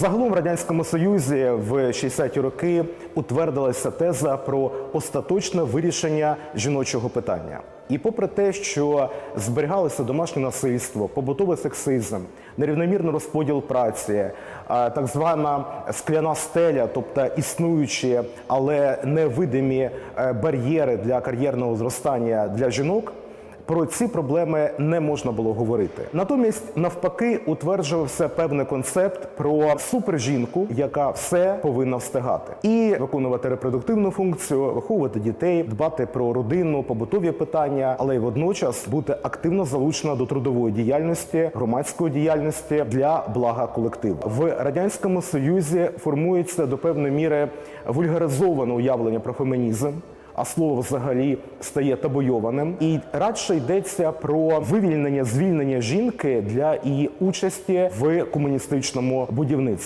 Загалом в радянському союзі в 60-ті роки утвердилася теза про остаточне вирішення жіночого питання. І попри те, що зберігалося домашнє насильство, побутовий сексизм, нерівномірний розподіл праці, так звана скляна стеля, тобто існуючі, але невидимі е, бар'єри для кар'єрного зростання для жінок. Про ці проблеми не можна було говорити. Натомість, навпаки, утверджувався певний концепт про супержінку, яка все повинна встигати, і виконувати репродуктивну функцію, виховувати дітей, дбати про родину, побутові питання, але й водночас бути активно залучена до трудової діяльності, громадської діяльності для блага колективу. В радянському союзі формується до певної міри вульгаризоване уявлення про фемінізм а слово взагалі стає табойованим. І радше йдеться про вивільнення звільнення жінки для її участі в комуністичному будівництві.